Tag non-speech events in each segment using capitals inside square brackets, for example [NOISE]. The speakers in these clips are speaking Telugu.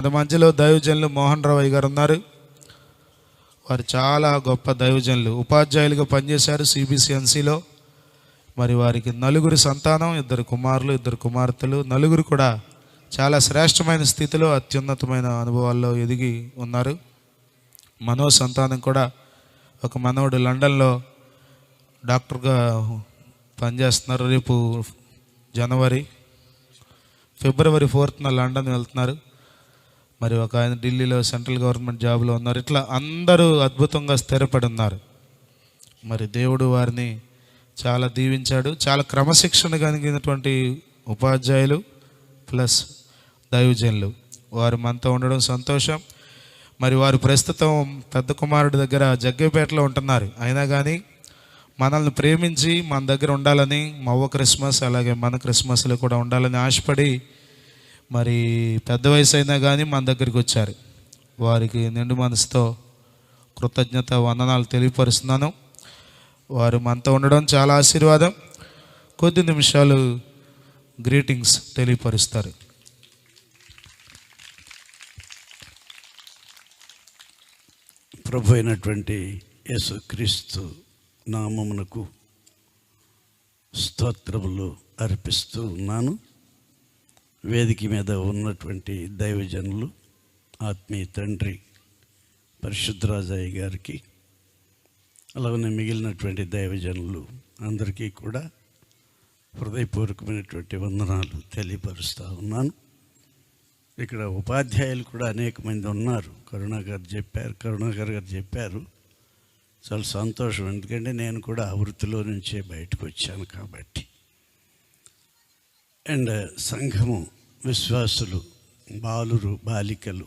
మన మధ్యలో దైవజనులు మోహన్ రావు గారు ఉన్నారు. వారు చాలా గొప్ప దైవజనులు. ఉపాధ్యాయులుగా పనిచేశారు సిబిసిఎన్సిలో. మరి వారికి నలుగురు సంతానం ఇద్దరు కుమారులు ఇద్దరు కుమార్తెలు. నలుగురు కూడా చాలా శ్రేష్టమైన స్థితిలో అత్యున్నతమైన అనుభవాల్లో ఎదిగి ఉన్నారు. మనో సంతానం కూడా ఒక మనవడు లండన్లో డాక్టర్గా పనిచేస్తున్నారు. రేపు జనవరి ఫిబ్రవరి ఫోర్త్న లండన్ వెళ్తున్నారు. మరి ఒక ఆయన ఢిల్లీలో సెంట్రల్ గవర్నమెంట్ జాబ్లో ఉన్నారు. ఇట్లా అందరూ అద్భుతంగా స్థిరపడి ఉన్నారు మరి దేవుడు వారిని చాలా దీవించాడు. చాలా క్రమశిక్షణ కలిగినటువంటి ఉపాధ్యాయులు ప్లస్ దైవజనులు. వారు మనతో ఉండడం సంతోషం. మరి వారు ప్రస్తుతం పెద్ద కుమారుడి దగ్గర జగ్గేపేటలో ఉంటున్నారు. అయినా కానీ మనల్ని ప్రేమించి మన దగ్గర ఉండాలని మవ్వ క్రిస్మస్ అలాగే మన క్రిస్మస్లో కూడా ఉండాలని ఆశపడి మరి పెద్ద వయసు అయినా కానీ మన దగ్గరికి వచ్చారు. వారికి నిండు మనసుతో కృతజ్ఞత వందనాలు తెలియపరుస్తున్నాను. వారు మనతో ఉండడం చాలా ఆశీర్వాదం. కొద్ది నిమిషాలు గ్రీటింగ్స్ తెలియపరుస్తారు. ప్రభు అయినటువంటి యేసుక్రీస్తు నామమునకు స్తోత్రములు అర్పిస్తూ ఉన్నాను. వేదిక మీద ఉన్నటువంటి దైవజనులు ఆత్మీయ తండ్రి పరిశుద్ధరాజయ్య గారికి అలాగనే మిగిలినటువంటి దైవజనులు అందరికీ కూడా హృదయపూర్వకమైనటువంటి వందనాలు తెలియపరుస్తూ ఉన్నాను. ఇక్కడ ఉపాధ్యాయులు కూడా అనేక మంది ఉన్నారు. కరుణాకర్ చెప్పారు కరుణాకర్ గారు చెప్పారు. చాలా సంతోషం. ఎందుకంటే నేను కూడా ఆ వృత్తిలో నుంచే బయటకు వచ్చాను కాబట్టి. అండ్ సంఘము విశ్వాసులు బాలురు బాలికలు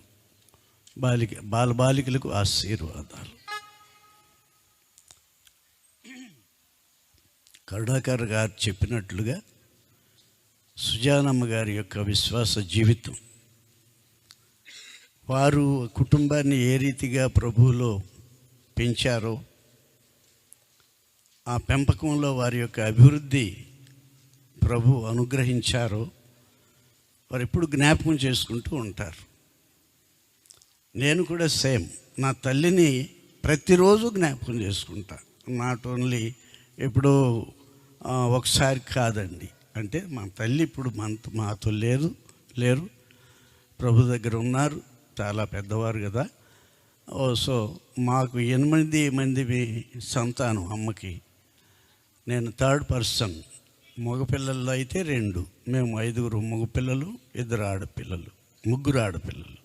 బాలిక బాల బాలికలకు ఆశీర్వాదాలు. కరుణాకర్ గారు చెప్పినట్లుగా సుజానమ్మ గారి యొక్క విశ్వాస జీవితం. వారు కుటుంబాన్ని ఏ రీతిగా ప్రభువులో పెంచారో ఆ పెంపకంలో వారి యొక్క అభివృద్ధి ప్రభు అనుగ్రహించారో వారు ఎప్పుడు జ్ఞాపకం చేసుకుంటూ ఉంటారు. నేను కూడా సేమ్ నా తల్లిని ప్రతిరోజు జ్ఞాపకం చేసుకుంటా. నాట్ ఓన్లీ ఎప్పుడో ఒకసారి కాదండి. అంటే మా తల్లి ఇప్పుడు మనతో మాతో లేరు లేరు. ప్రభు దగ్గర ఉన్నారు చాలా పెద్దవారు కదా. ఓ సో మాకు ఎనిమిది మంది మీ- సంతానం అమ్మకి. నేను థర్డ్ పర్సన్. మగపిల్లల్లో అయితే రెండు. మేము ఐదుగురు మగపిల్లలు ఇద్దరు ఆడపిల్లలు ముగ్గురు ఆడపిల్లలు.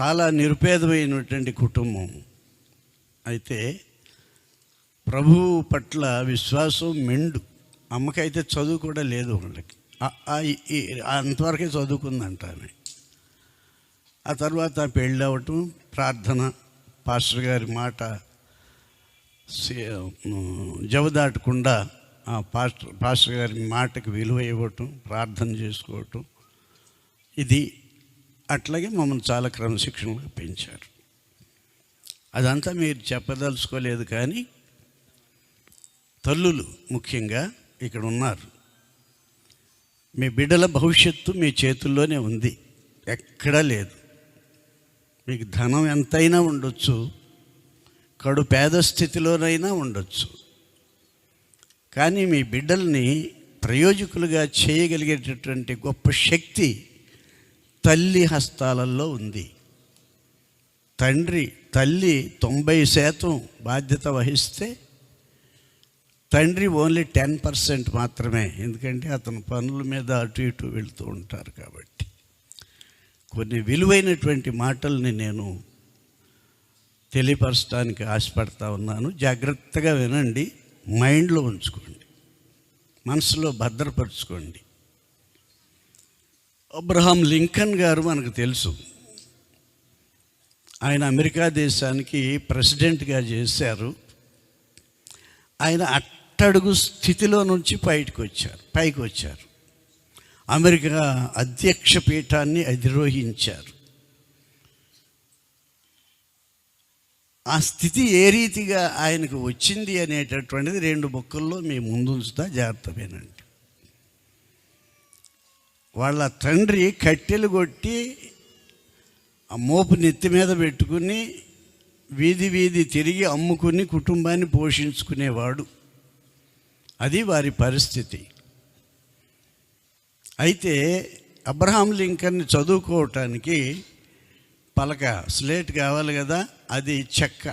చాలా నిరుపేదమైనటువంటి కుటుంబం. అయితే ప్రభువు పట్ల విశ్వాసం మెండు. అమ్మకైతే చదువు కూడా లేదు వాళ్ళకి. అంతవరకే చదువుకుందంట ఆమె. ఆ తర్వాత పెళ్ళి అవ్వటం ప్రార్థన పాస్టర్ గారి మాట సి- జవదాటకుండా ఆ పాస్టర్ పాస్టర్ గారి మాటకి విలువ ఇవ్వటం ప్రార్థన చేసుకోవటం ఇది అట్లాగే మమ్మల్ని చాలా క్రమశిక్షణగా పెంచారు. అదంతా మీరు చెప్పదలుచుకోలేదు కానీ తల్లులు ముఖ్యంగా ఇక్కడ ఉన్నారు. మీ బిడ్డల భవిష్యత్తు మీ చేతుల్లోనే ఉంది. ఎక్కడా లేదు. మీకు ధనం ఎంతైనా ఉండొచ్చు. కడు పేద స్థితిలోనైనా ఉండొచ్చు. కానీ మీ బిడ్డల్ని ప్రయోజకులుగా చేయగలిగేటటువంటి గొప్ప శక్తి తల్లి హస్తాలలో ఉంది. తండ్రి తల్లి తొంభై శాతం బాధ్యత వహిస్తే తండ్రి ఓన్లీ టెన్ పర్సెంట్ మాత్రమే. ఎందుకంటే అతను పనుల మీద అటు ఇటు వెళుతూ ఉంటారు కాబట్టి. కొన్ని విలువైనటువంటి మాటల్ని నేను తెలియపరచడానికి ఆశపడతా ఉన్నాను. జాగ్రత్తగా వినండి. మైండ్లో ఉంచుకోండి. మనసులో భద్రపరచుకోండి. అబ్రహాం లింకన్ గారు మనకు తెలుసు. ఆయన అమెరికా దేశానికి ప్రెసిడెంట్గా చేశారు. ఆయన అట్టడుగు స్థితిలో నుంచి బయటకు వచ్చారు పైకి వచ్చారు. అమెరికా అధ్యక్ష పీఠాన్ని అధిరోహించారు. ఆ స్థితి ఏ రీతిగా ఆయనకు వచ్చింది అనేటటువంటిది రెండు బొక్కల్లో మీ ముందుంచుతా జాగ్రత్త వినండి వాళ్ళ తండ్రి కట్టెలు కొట్టి ఆ మోపు నెత్తి మీద పెట్టుకుని వీధి వీధి తిరిగి అమ్ముకుని కుటుంబాన్ని పోషించుకునేవాడు. అది వారి పరిస్థితి. అయితే అబ్రహాం లింకన్ని చదువుకోవటానికి పలక స్లేట్ కావాలి కదా అది చెక్క.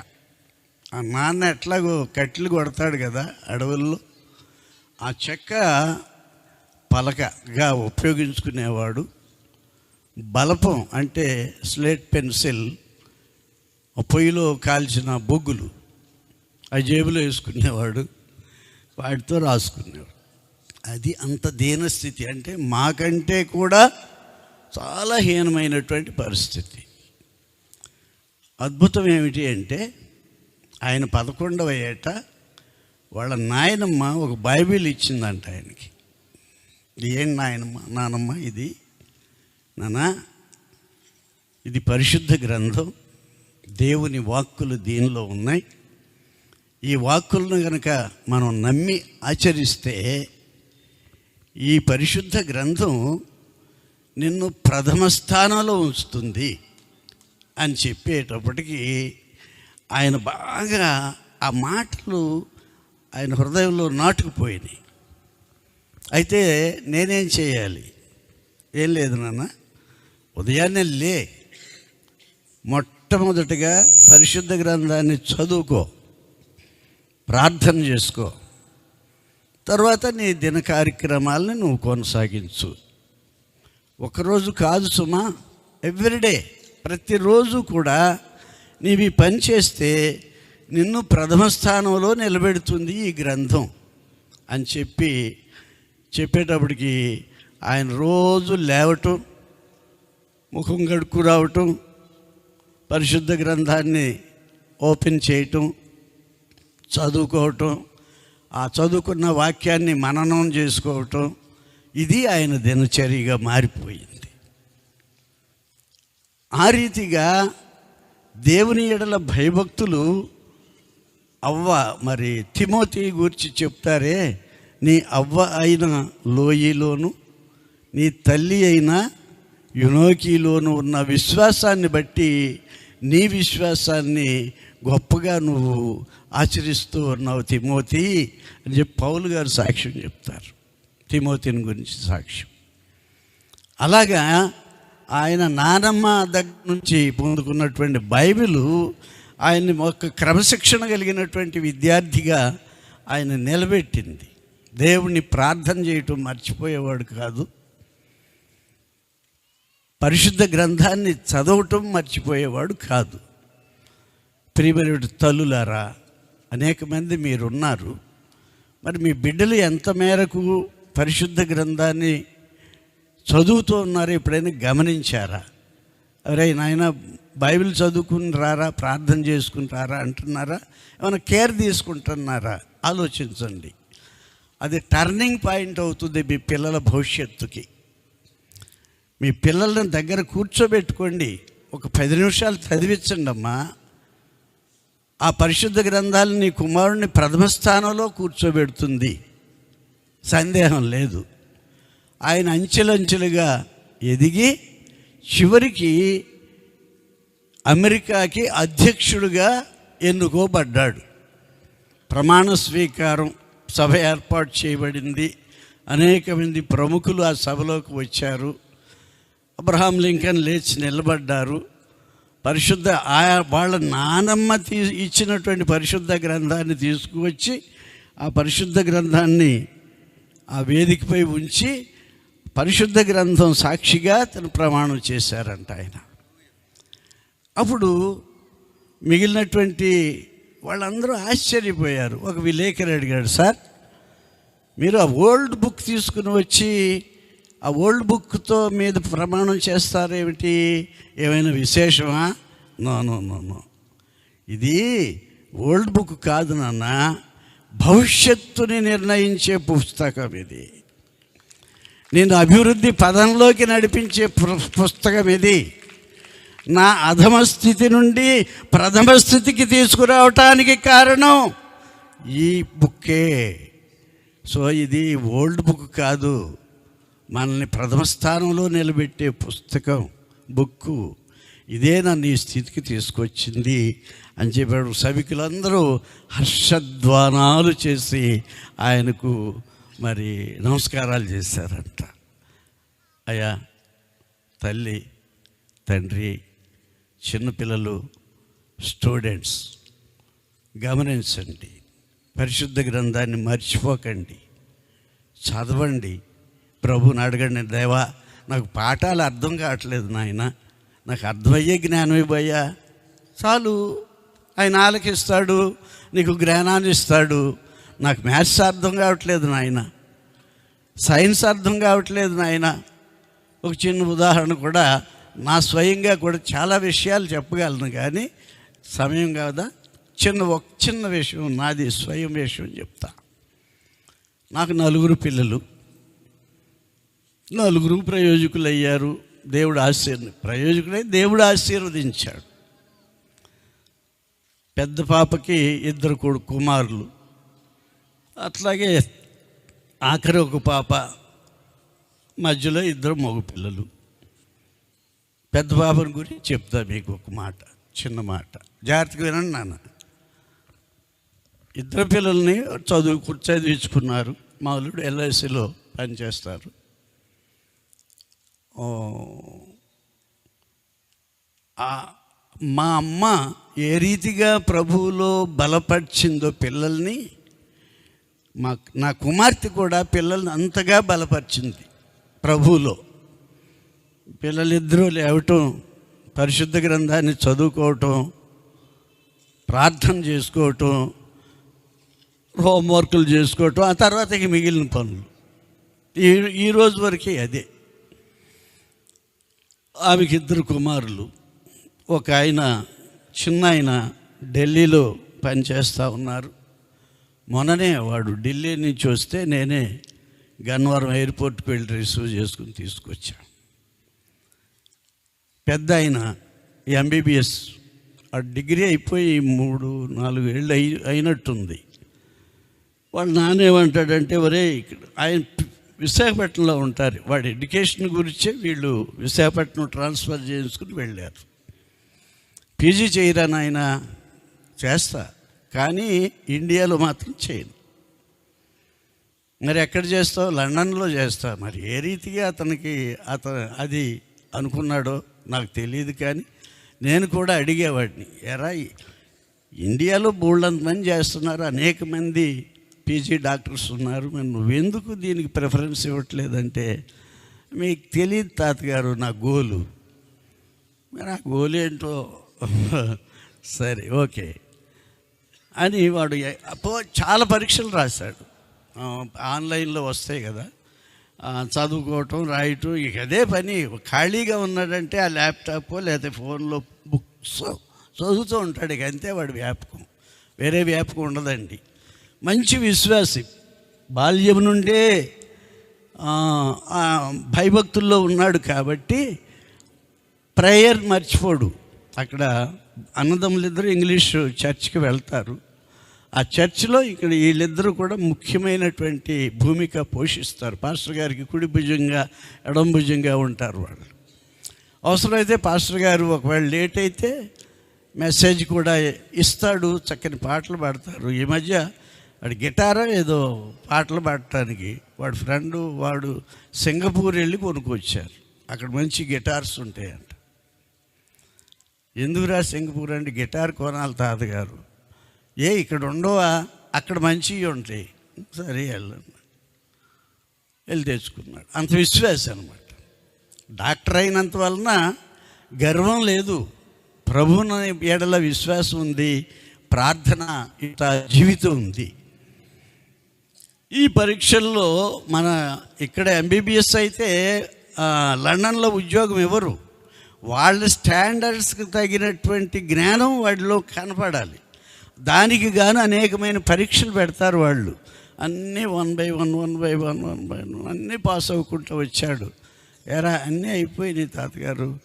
ఆ నాన్న ఎట్లాగో కట్టెలు కొడతాడు కదా అడవుల్లో. ఆ చెక్క పలకగా ఉపయోగించుకునేవాడు. బలపం అంటే స్లేట్ పెన్సిల్ ఆ పొయ్యిలో కాల్చిన బొగ్గులు ఆ జేబులో వేసుకునేవాడు వాటితో రాసుకునేవాడు. అది అంత దీనస్థితి అంటే మాకంటే కూడా చాలా హీనమైనటువంటి పరిస్థితి. అద్భుతం ఏమిటి అంటే ఆయన పదకొండవ ఏట వాళ్ళ నాయనమ్మ ఒక బైబిల్ ఇచ్చిందంట ఆయనకి. ఏం నాయనమ్మ? నానమ్మ ఇది నానా ఇది పరిశుద్ధ గ్రంథం. దేవుని వాక్కులు దీనిలో ఉన్నాయి. ఈ వాక్కులను కనుక మనం నమ్మి ఆచరిస్తే ఈ పరిశుద్ధ గ్రంథం నిన్ను ప్రథమ స్థానంలో ఉంచుతుంది. అని చెప్పేటప్పటికి ఆయన బాగా ఆ మాటలు ఆయన హృదయంలో నాటుకుపోయినాయి. అయితే నేనేం చేయాలి? ఏం లేదు నాన్న. ఉదయాన్నే లే. మొట్టమొదటిగా పరిశుద్ధ గ్రంథాన్ని చదువుకో. ప్రార్థన చేసుకో. తర్వాత నీ దిన కార్యక్రమాలని నువ్వు కొనసాగించు. ఒకరోజు కాదు సుమా ఎవ్రీడే ప్రతిరోజు కూడా నీవు ఈ పని చేస్తే నిన్ను ప్రథమ స్థానంలో నిలబెడుతుంది ఈ గ్రంథం అని చెప్పి చెప్పేటప్పటికి ఆయన రోజు లేవటం ముఖం గడుకు రావటం పరిశుద్ధ గ్రంథాన్ని ఓపెన్ చేయటం చదువుకోవటం ఆ చదువుకున్న వాక్యాన్ని మననం చేసుకోవటం ఇది ఆయన దినచర్యగా మారిపోయింది. ఆ రీతిగా దేవుని ఎడల భయభక్తులు అవ్వ మరి తిమోతి గురించి చెప్తారే నీ అవ్వ అయిన లోయలోను నీ తల్లి అయిన యునోకిలోను ఉన్న విశ్వాసాన్ని బట్టి నీ విశ్వాసాన్ని గొప్పగా నువ్వు ఆచరిస్తూ ఉన్నావు తిమోతి అని చెప్పి పౌలు గారు సాక్ష్యం చెప్తారు. తిమోతిని గురించి సాక్ష్యం. అలాగా ఆయన నానమ్మ దగ్గర నుంచి పొందుకున్నటువంటి బైబిల్ ఆయన్ని ఒక క్రమశిక్షణ కలిగినటువంటి విద్యార్థిగా ఆయన నిలబెట్టింది. దేవుణ్ణి ప్రార్థన చేయటం మర్చిపోయేవాడు కాదు. పరిశుద్ధ గ్రంథాన్ని చదవటం మర్చిపోయేవాడు కాదు. ప్రియమైన తల్లులారా అనేక మంది మీరున్నారు. మరి మీ బిడ్డలు ఎంత మేరకు పరిశుద్ధ గ్రంథాన్ని చదువుతూ ఉన్నారు ఎప్పుడైనా గమనించారా? అరే నాయన బైబిల్ చదువుకుని రారా ప్రార్థన చేసుకుని రారా అంటున్నారా? ఏమైనా కేర్ తీసుకుంటున్నారా? ఆలోచించండి. అది టర్నింగ్ పాయింట్ అవుతుంది మీ పిల్లల భవిష్యత్తుకి. మీ పిల్లలను దగ్గర కూర్చోబెట్టుకోండి. ఒక పది నిమిషాలు చదివించండి అమ్మా ఆ పరిశుద్ధ గ్రంథాలు నీ కుమారుని ప్రథమ స్థానంలో కూర్చోబెడుతుంది. సందేహం లేదు. ఆయన అంచెలంచెలుగా ఎదిగి చివరికి అమెరికాకి అధ్యక్షుడిగా ఎన్నుకోబడ్డాడు. ప్రమాణ స్వీకారం సభ ఏర్పాటు చేయబడింది. అనేక మంది ప్రముఖులు ఆ సభలోకి వచ్చారు. అబ్రహాం లింకన్ లేచి నిలబడ్డారు. పరిశుద్ధ ఆయా వాళ్ళ నానమ్మ తీ ఇచ్చినటువంటి పరిశుద్ధ గ్రంథాన్ని తీసుకువచ్చి ఆ పరిశుద్ధ గ్రంథాన్ని ఆ వేదికపై ఉంచి పరిశుద్ధ గ్రంథం సాక్షిగా తను ప్రమాణం చేశారంట ఆయన. అప్పుడు మిగిలినటువంటి వాళ్ళందరూ ఆశ్చర్యపోయారు. ఒక విలేకరు అడిగాడు సార్ మీరు ఆ ఓల్డ్ బుక్ తీసుకుని వచ్చి ఆ ఓల్డ్ బుక్తో మీద ప్రమాణం చేస్తారేమిటి? ఏమైనా విశేషమా? No no no no. ఇది ఓల్డ్ బుక్ కాదు నాన్న. భవిష్యత్తుని నిర్ణయించే పుస్తకం ఇది. నేను అభివృద్ధి పదంలోకి నడిపించే పు- పుస్తకం ఇది. నా అధమ స్థితి నుండి ప్రథమ స్థితికి తీసుకురావటానికి కారణం ఈ బుక్కే. సో ఇది ఓల్డ్ బుక్ కాదు. మనల్ని ప్రథమ స్థానంలో నిలబెట్టే పుస్తకం బుక్కు. ఇదే నన్ను ఈ స్థితికి తీసుకొచ్చింది అని చెప్పాడు. సభికులందరూ హర్షధ్వానాలు చేసి ఆయనకు మరి నమస్కారాలు చేశారంట. అయ్యా తల్లి తండ్రి చిన్నపిల్లలు స్టూడెంట్స్ గమనించండి. పరిశుద్ధ గ్రంథాన్ని మర్చిపోకండి. చదవండి. ప్రభుని అడగండి దేవా నాకు పాఠాలు అర్థం కావట్లేదు నాయన. నాకు అర్థమయ్యే జ్ఞానం ఇవ్వయ్యా. చాలు. ఆయన ఆలకిస్తాడు. నీకు జ్ఞానాన్ని ఇస్తాడు. నాకు మ్యాథ్స్ అర్థం కావట్లేదు నాయన. సైన్స్ అర్థం కావట్లేదు నాయన. ఒక చిన్న ఉదాహరణ కూడా నా స్వయంగా కూడా చాలా విషయాలు చెప్పగలను కానీ సమయం కాదా? చిన్న ఒక చిన్న విషయం నాది స్వయం విషయం చెప్తా. నాకు నలుగురు పిల్లలు. నలుగురు ప్రయోజకులు అయ్యారు దేవుడు ఆశీర్వ ప్రయోజకుడై దేవుడు ఆశీర్వదించాడు. పెద్ద పాపకి ఇద్దరు కూడా కుమారులు. అట్లాగే ఆఖరి ఒక పాప మధ్యలో ఇద్దరు మగ పిల్లలు. పెద్ద పాపని గురించి చెప్తా మీకు ఒక మాట చిన్న మాట. జాగ్రత్తగా వినండి నాన్న. ఇద్దరు పిల్లల్ని చదువు చదివించుకున్నారు. మామూలుడు ఎల్ఐసిలో పనిచేస్తారు. మా అమ్మ ఏ రీతిగా ప్రభువులో బలపరిచిందో పిల్లల్ని మా నా కుమార్తె కూడా పిల్లల్ని అంతగా బలపరిచింది ప్రభువులో. పిల్లలిద్దరూ లేవటం పరిశుద్ధ గ్రంథాన్ని చదువుకోవటం ప్రార్థన చేసుకోవటం హోంవర్కులు చేసుకోవటం ఆ తర్వాత ఇక మిగిలిన పనులు. ఈ ఈ రోజు వరకే అదే. ఆమెకి ఇద్దరు కుమారులు. ఒక ఆయన చిన్న ఆయన ఢిల్లీలో పనిచేస్తూ ఉన్నారు. మొన్ననే వాడు ఢిల్లీ నుంచి వస్తే నేనే గన్నవరం ఎయిర్పోర్ట్కి వెళ్ళి రిసీవ్ చేసుకుని తీసుకొచ్చాను పెద్ద ఆయన ఎంబీబీఎస్ ఆ డిగ్రీ అయిపోయి మూడు నాలుగు ఏళ్ళు అయి అయినట్టుంది. వాడు నానేమంటాడంటే ఒరే ఇక్కడ ఆయన విశాఖపట్నంలో ఉంటారు. వాడి ఎడ్యుకేషన్ గురించే వీళ్ళు విశాఖపట్నం ట్రాన్స్ఫర్ చేసుకుని వెళ్ళారు. పీజీ చేయరా నాయన? చేస్తా. కానీ ఇండియాలో మాత్రం చేయను. మరి ఎక్కడ చేస్తావు? లండన్లో చేస్తా. మరి ఏ రీతిగా అతనికి అతను అది అనుకున్నాడో నాకు తెలియదు కానీ నేను కూడా అడిగేవాడిని ఎరా ఇండియాలో బోల్డంత మంది చేస్తున్నారు అనేక మంది పీజీ డాక్టర్స్ ఉన్నారు మరి నువ్వెందుకు దీనికి ప్రిఫరెన్స్ ఇవ్వట్లేదంటే? మీకు తెలియదు తాతగారు నా గోలు. మరి ఆ గోలు ఏంటో? [LAUGHS] సరే ఓకే. అని వాడు చాలా పరీక్షలు రాశాడు. ఆన్లైన్లో వస్తాయి కదా. చదువుకోవటం రాయటం ఇక అదే పని. ఖాళీగా ఉన్నాడంటే ఆ ల్యాప్టాప్ లేకపోతే ఫోన్లో బుక్స్ చదువుతూ ఉంటాడు. ఇక అంతే వాడు వ్యాపకం. వేరే వ్యాపకం ఉండదండి. మంచి విశ్వాసి. బాల్యం నుండే భయభక్తుల్లో ఉన్నాడు కాబట్టి ప్రేయర్ మర్చిపోడు. అక్కడ అన్నదమ్ములిద్దరూ ఇంగ్లీష్ చర్చ్కి వెళ్తారు. ఆ చర్చిలో ఇక్కడ వీళ్ళిద్దరూ కూడా ముఖ్యమైనటువంటి భూమిక పోషిస్తారు. పాస్టర్ గారికి కుడి భుజంగా ఎడం భుజంగా ఉంటారు వాళ్ళు. అవసరమైతే పాస్టర్ గారు ఒకవేళ లేట్ అయితే మెసేజ్ కూడా ఇస్తాడు. చక్కని పాటలు పాడతారు. ఈ మధ్య వాడు గిటారా ఏదో పాటలు పాడటానికి వాడు ఫ్రెండ్ వాడు సింగపూర్ వెళ్ళి కొనుక్కొచ్చారు. అక్కడ మంచి గిటార్స్ ఉంటాయంట. ఎందుకురా సింగపూర్ అంటే గిటార్ కొనాలి తాతగారు? ఏ ఇక్కడ ఉండవా? అక్కడ మంచివి ఉంటాయి సరే వెళ్ళండి వెళ్ళి తెచ్చుకున్నాడు. అంత విశ్వాసం అనమాట డాక్టర్ అయినంత వలన గర్వం లేదు. ప్రభువుని ఏడల విశ్వాసం ఉంది. ప్రార్థన ఇంత జీవితం ఉంది. ఈ పరీక్షల్లో మన ఇక్కడ ఎంబీబీఎస్ అయితే లండన్లో ఉద్యోగం ఇవ్వరు వాళ్ళ స్టాండర్డ్స్కి తగినటువంటి జ్ఞానం వాడిలో కనపడాలి. దానికి గాను అనేకమైన పరీక్షలు పెడతారు వాళ్ళు. అన్నీ one by one one by one one by one అన్నీ పాస్ అవ్వకుండా వచ్చాడు. ఎరా అన్నీ అయిపోయినాయి తాతగారు.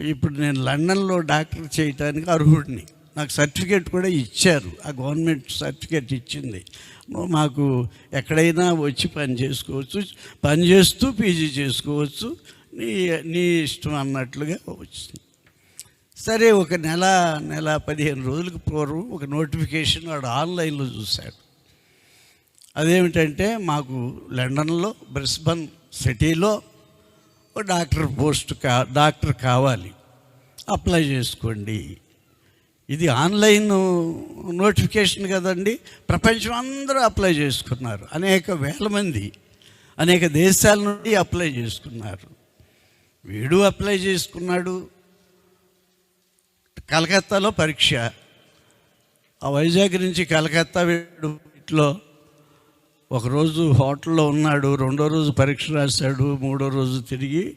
ఇప్పుడు నేను లండన్లో డాక్టర్ చేయటానికి అర్హుడిని. నాకు సర్టిఫికేట్ కూడా ఇచ్చారు. ఆ గవర్నమెంట్ సర్టిఫికేట్ ఇచ్చింది. మాకు ఎక్కడైనా వచ్చి పని చేసుకోవచ్చు పని చేస్తూ పీజీ చేసుకోవచ్చు. నీ నీ ఇష్టం అన్నట్లుగా వచ్చింది. సరే ఒక నెల నెల పదిహేను రోజులకు పూర్వం ఒక నోటిఫికేషన్ వాడు ఆన్లైన్లో చూశాడు. అదేమిటంటే మాకు లండన్లో బ్రిస్బన్ సిటీలో ఒక డాక్టర్ పోస్ట్ కా డాక్టర్ కావాలి. అప్లై చేసుకోండి. ఇది ఆన్లైన్ నోటిఫికేషన్ కదండి. ప్రపంచం అందరూ అప్లై చేసుకున్నారు. అనేక వేల మంది అనేక దేశాల నుండి అప్లై చేసుకున్నారు. వీడు అప్లై చేసుకున్నాడు. కలకత్తాలో పరీక్ష. ఆ వైజాగ్ నుంచి కలకత్తా వీడు ఇట్లో ఒకరోజు హోటల్లో ఉన్నాడు రెండో రోజు పరీక్ష రాశాడు మూడో రోజు తిరిగి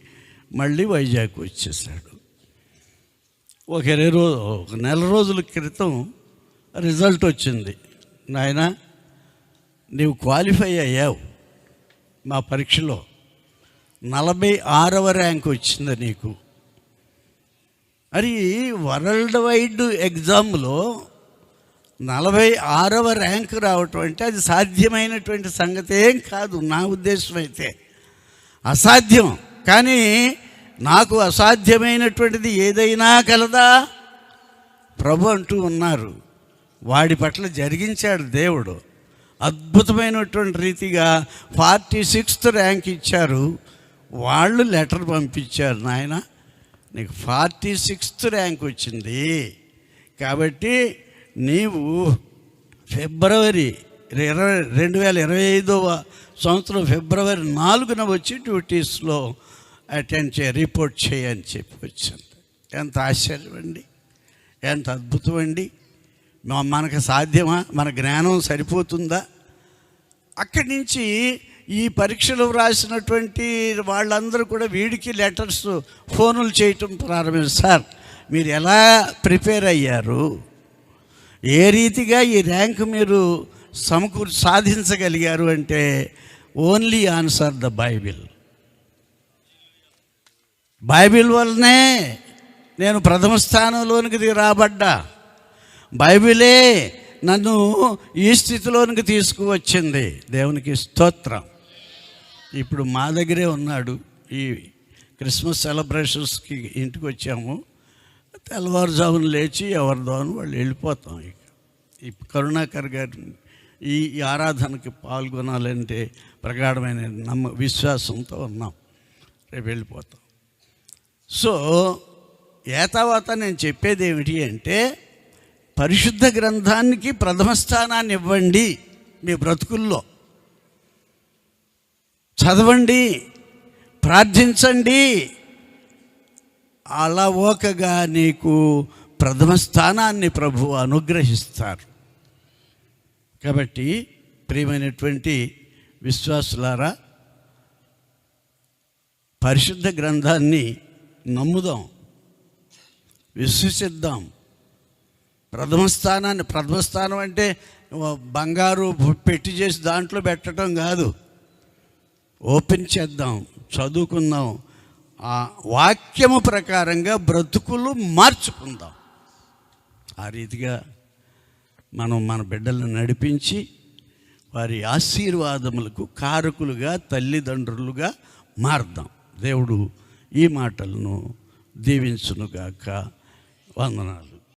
మళ్ళీ వైజాగ్ వచ్చేసాడు. ఒక ఇరవై రోజు ఒక నెల రోజుల క్రితం రిజల్ట్ వచ్చింది. నాయన నీవు క్వాలిఫై అయ్యావు మా పరీక్షలో. నలభై ఆరవ ర్యాంక్ వచ్చింది నీకు. మరి వరల్డ్ వైడ్ ఎగ్జామ్లో నలభై ఆరవ ర్యాంక్ రావటం అంటే అది సాధ్యమైనటువంటి సంగతి ఏం కాదు నా ఉద్దేశం అయితే. అసాధ్యం. కానీ నాకు అసాధ్యమైనటువంటిది ఏదైనా కలదా? ప్రభు అంటూ ఉన్నారు. వాడి పట్ల జరిగించాడు దేవుడు. అద్భుతమైనటువంటి రీతిగా ఫార్టీ సిక్స్త్ ర్యాంక్ ఇచ్చారు. వాళ్ళు లెటర్ పంపించారు నాయన. నీకు ఫార్టీ సిక్స్త్ ర్యాంక్ వచ్చింది. కాబట్టి నీవు ఫిబ్రవరి ఇరవై రెండు వేల ఇరవై ఐదవ సంవత్సరం ఫిబ్రవరి నాలుగున వచ్చి డ్యూటీస్లో అటెండ్ చేయ రిపోర్ట్ చేయని చెప్పి వచ్చింది. ఎంత ఆశ్చర్యం అండి. ఎంత అద్భుతం అండి. మనకు సాధ్యమా? మన జ్ఞానం సరిపోతుందా? అక్కడి నుంచి ఈ పరీక్షలు వ్రాసినటువంటి వాళ్ళందరూ కూడా వీడికి లెటర్స్ ఫోనులు చేయటం ప్రారంభించారు సార్ మీరు ఎలా ప్రిపేర్ అయ్యారు? ఏ రీతిగా ఈ ర్యాంక్ మీరు సమకూర్ సాధించగలిగారు అంటే only answer the Bible. Bible వల్లనే నేను ప్రథమ స్థానంలోనికి రాబడ్డా. బైబిలే నన్ను ఈ స్థితిలోనికి తీసుకువచ్చింది. దేవునికి స్తోత్రం. ఇప్పుడు మా దగ్గరే ఉన్నాడు. ఈ క్రిస్మస్ సెలబ్రేషన్స్కి ఇంటికి వచ్చాము. తెల్లవారుజామున లేచి ఎవరిదో వాళ్ళు వెళ్ళిపోతాం ఇక. ఈ కరుణాకర్ గారి ఈ ఆరాధనకి పాల్గొనాలంటే ప్రగాఢమైన నమ్మ విశ్వాసంతో ఉన్నాం. రేపు వెళ్ళిపోతాం. సో ఏతావాత నేను చెప్పేది ఏమిటి అంటే పరిశుద్ధ గ్రంథానికి ప్రథమ స్థానాన్ని ఇవ్వండి మీ బ్రతుకుల్లో. చదవండి ప్రార్థించండి. అలా ఓకగా నీకు ప్రథమ స్థానాన్ని ప్రభు అనుగ్రహిస్తారు. కాబట్టి ప్రియమైనటువంటి విశ్వాసులారా పరిశుద్ధ గ్రంథాన్ని నమ్ముదాం విశ్వసిద్దాం. ప్రథమ స్థానాన్ని ప్రథమ స్థానం అంటే బంగారు పెట్టి చేసి దాంట్లో పెట్టడం కాదు. ఓపెన్ చేద్దాం చదువుకుందాం. ఆ వాక్యము ప్రకారంగా బ్రతుకులు మార్చుకుందాం. ఆ రీతిగా మనం మన బిడ్డలను నడిపించి వారి ఆశీర్వాదములకు కారకులుగా తల్లిదండ్రులుగా మారుదాం. దేవుడు ఈ మాటలను దీవించునుగాక. వందనాలు.